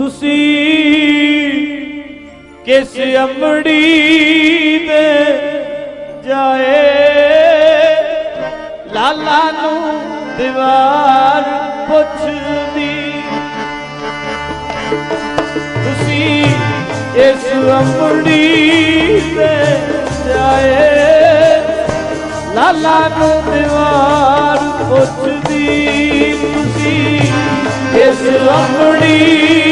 ਤੁਸੀਂ ਕਿਸ ਅੰਮੜੀ ਦੇ ਜਾਏ? ਲਾਲਾ ਨੂੰ ਦੀਵਾਰ ਪੁੱਛਦੀ। ਤੁਸੀਂ ਇਸ ਅੰਮੜੀ ਦੇ ਜਾਏ? ਲਾਲਾ ਨੂੰ ਦੀਵਾਰ ਪੁੱਛਦੀ। ਤੁਸੀਂ ਇਸ ਅੰਮੜੀ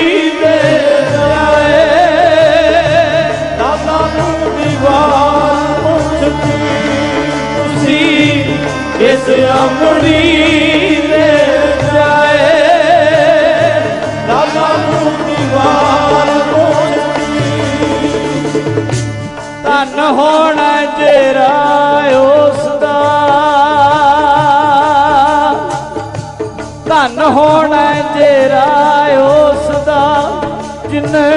ਇਸ ਅੰਮੜੀ ਜਾਏ ਲਾਲਾ ਨੂੰ ਦੀਵਾਰ ਧਨ ਹੋਣਾ ਤੇਰਾ ਉਸ ਦਾ ਧਨ ਹੋਣਾ ਤੇਰਾ ਉਸ ਦਾ ਜਿਨੇ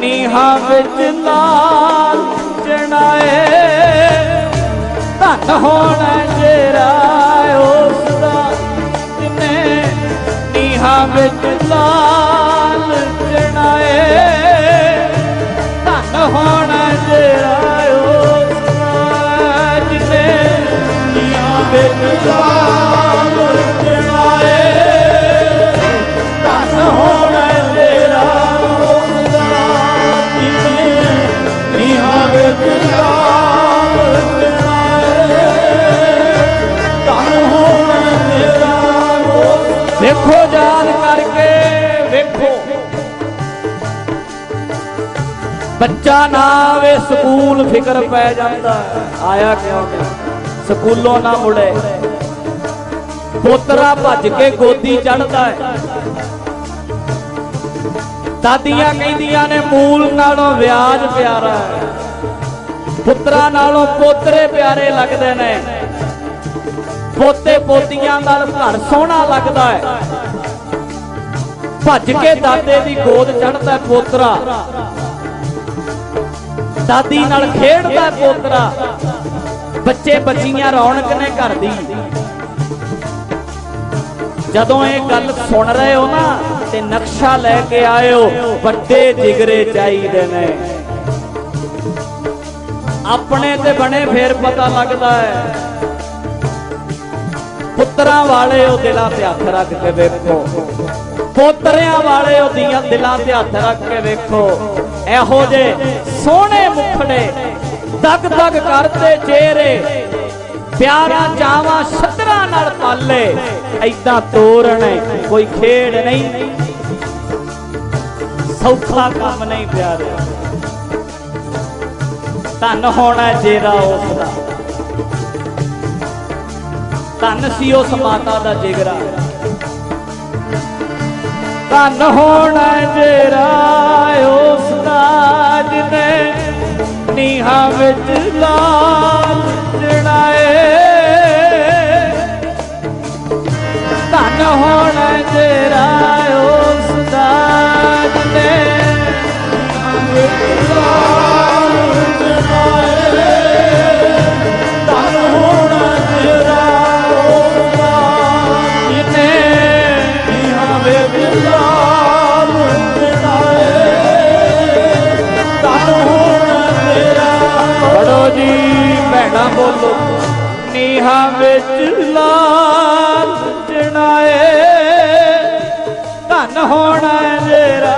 ਨੀਹਾਂ ਵਿੱਚ ਲਾਲ ਚਣਾਏ ਧਨ ਹੋਣਾ ਨੀਹਾਂ ਵਿੱਚ ਲਾਲ ਚਣਾਏ ਧਨ ਹੋਣਾ ਤੇਰਾ ਬੱਚਾ ਨਾ ਆਵੇ, ਸਕੂਲ ਫਿਕਰ ਪੈ ਜਾਂਦਾ। ਆਇਆ ਕਿਉਂ ਨਹੀਂ? ਸਕੂਲੋਂ ਨਾ ਮੁੜੇ। ਪੋਤਰਾ ਭੱਜ ਕੇ ਗੋਦੀ ਚੜਦਾ ਹੈ। ਦਾਦੀਆਂ ਕਹਿੰਦੀਆਂ ਨੇ, ਮੂਲ ਨਾਲੋਂ ਵਿਆਜ ਪਿਆਰਾ ਹੈ। ਪੁੱਤਰਾ ਨਾਲੋਂ ਪੋਤਰੇ ਪਿਆਰੇ ਲੱਗਦੇ ਨੇ। ਪੋਤੇ ਪੋਤੀਆਂ ਨਾਲ ਘਰ ਸੋਹਣਾ ਲੱਗਦਾ ਹੈ। ਭੱਜ ਕੇ ਦਾਦੇ ਦੀ ਗੋਦ ਚੜਦਾ ਪੋਤਰਾ। ਦਾਦੀ ਨਾਲ ਖੇਡਦਾ ਪੋਤਰਾ। ਬੱਚੇ ਬੱਚੀਆਂ ਰੌਣਕ ਨੇ ਘਰ ਦੀ। ਜਦੋਂ ਇਹ ਗੱਲ ਸੁਣ ਰਹੇ ਹੋ ਨਾ ਤੇ ਨਕਸ਼ਾ ਲੈ ਕੇ ਆਇਓ, ਵੱਡੇ ਜਿਗਰੇ ਚਾਹੀਦੇ ਨੇ। ਆਪਣੇ ਤੇ ਬਣੇ ਫੇਰ ਪਤਾ ਲੱਗਦਾ ਹੈ। ਪੁੱਤਰਾਂ ਵਾਲੇ ਉਹ ਦਿਲਾਂ ਤੇ ਹੱਥ ਰੱਖ ਕੇ ਵੇਖੋ। ਪੋਤਰਿਆਂ ਵਾਲੇ ਉਹ ਦੀਆਂ ਦਿਲਾਂ ਤੇ ਹੱਥ ਰੱਖ ਕੇ ਵੇਖੋ। ਇਹੋ ਜੇ ਸੋਹਣੇ ਮੁਖੜੇ ਦਗ ਦਗ ਕਰਦੇ ਚਿਹਰੇ, ਪਿਆਰਾਂ ਚਾਵਾਂ ਛਤਰਾਂ ਨਾਲ ਪਾਲੇ ਐਦਾਂ ਤੋਰਣ ਕੋਈ ਖੇਡ ਨਹੀਂ। ਸੌਖਾ ਕੰਮ ਨਹੀਂ ਪਿਆਰੇ। ਧਨ ਹੋਣਾ ਜੇਰਾ ਉਸ ਦਾ ਧਨ ਸੀ ਉਸ ਮਾਤਾ ਦਾ ਜਿਗਰਾ। ਧਨ ਹੋਣਾ ਜੇਰਾ ਉਸ ਦਾ ਜਿਹਨੇ ਨੀਹਾਂ ਵਿੱਚ ਲਾ ਵਿੱਚ ਲਾਲ ਚੜਾਏ ਧਨ ਹੋਣਾ ਤੇਰਾ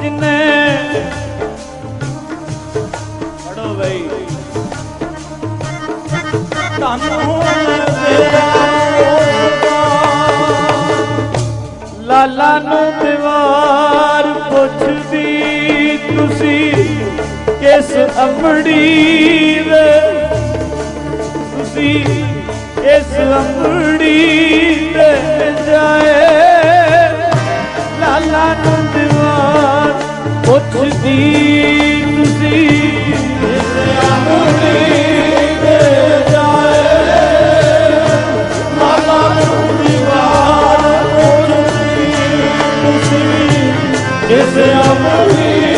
ਜਿਨੇ ਪੜੋ ਬਈ। ਧਨ ਹੋਣਾ ਤੇਰਾ ਲਾਲਾ ਨੂੰ ਦੀਵਾਰ ਪੁੱਛਦੀ ਤੁਸੀਂ ਕਿਸ ਅਮੜੀ ਦੇ ਤੁਸੀਂ ਇਸ ਅੰਮੜੀ ਤੇ ਜਾਏ। ਲਾਲਾ ਨੂੰ ਦੀਵਾਰ ਪੁੱਛਦੀ ਤੁਸੀਂ ਇਸ ਅੰਮੜੀ ਇਸ ਅੰਮੜੀ